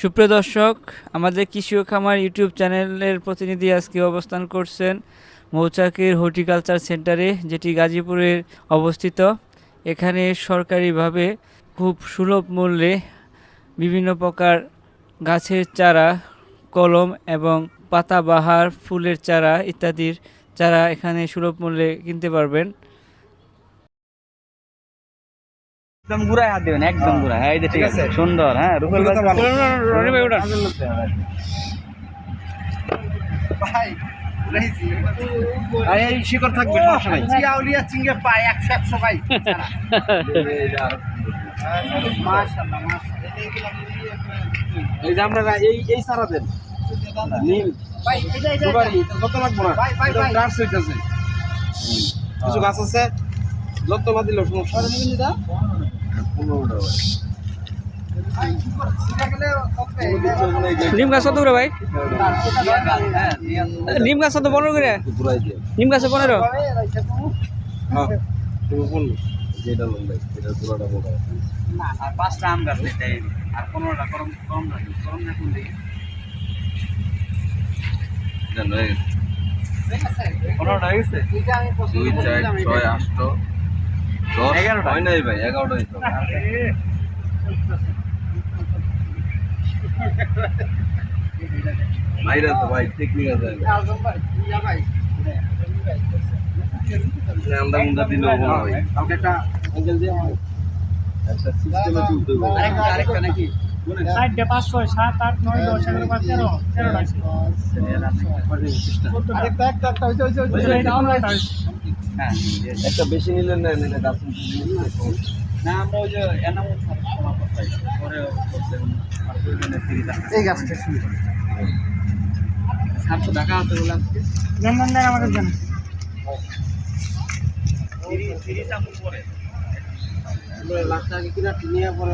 সুপ্রিয় দর্শক, আমাদের কৃষি ও খামার ইউটিউব চ্যানেলের প্রতিনিধি আজকে অবস্থান করছেন মৌচাকের হর্টিকালচার সেন্টারে, যেটি গাজীপুরে অবস্থিত। এখানে সরকারিভাবে খুব সুলভ মূল্যে বিভিন্ন প্রকার গাছের চারা, কলম এবং পাতাবাহার, ফুলের চারা ইত্যাদির চারা এখানে সুলভ মূল্যে কিনতে পারবেন। একদম গুড়ায় হাত দিবেন একদম গুড়ায় হ্যাঁ এই যে ঠিক আছে। সুন্দর হ্যাঁ রুবেল ভাই। রনি ভাই, ওটা। ভাই, এই শিকড় থাকবে সমস্যা নাই। চিয়াউলিয়া চিংড়ে পায় একশো একশো ভাই। মাশাআল্লাহ মাশাআল্লাহ। এই যে আপনারা এই এই সারা দেন। নীল যত লাগবো না। ভাই। কিছু গাছ আছে যত না দিলেও সমস্যা নিম গাছ কত ভাই? নিম গাছ কত? পনেরো করে? নিম গাছে পনেরো? কোন আর পাঁচটা আম গাছ আর পনেরোটা করম রাখুন দেখি জানো পনেরোটা হয়ে গেছে দুই চার ছয় দশ এগারোটা। হয় নাই ভাই এগারোটা হইতো মাইরা তো ভাই টেকনিক আছে আমরা মুন্দা দিলে হব না একটা অ্যাঙ্গেল দিয়ে একটা সিস্টেমে তুলতে হবে। আরেকটা আরেকটা নাকি? চারটে পাঁচ ছয় সাত আট নয় দশ এগারো বারো তেরো। তেরোটা আরেকটা একটা একটা হইছে হইছে হইছে এটা অনলাইনটা আছে। হ্যাঁ একটা বেশি নিলে না নিলে গাছ না আমরা ওই যে এনামুল এই গাছটা টাকা আছে বললাম। জনগণ দেন আমাদের জন্য। ফ্রি ফ্রি চামচ পরে। লাখ টাকা কিনা নিয়ে পরে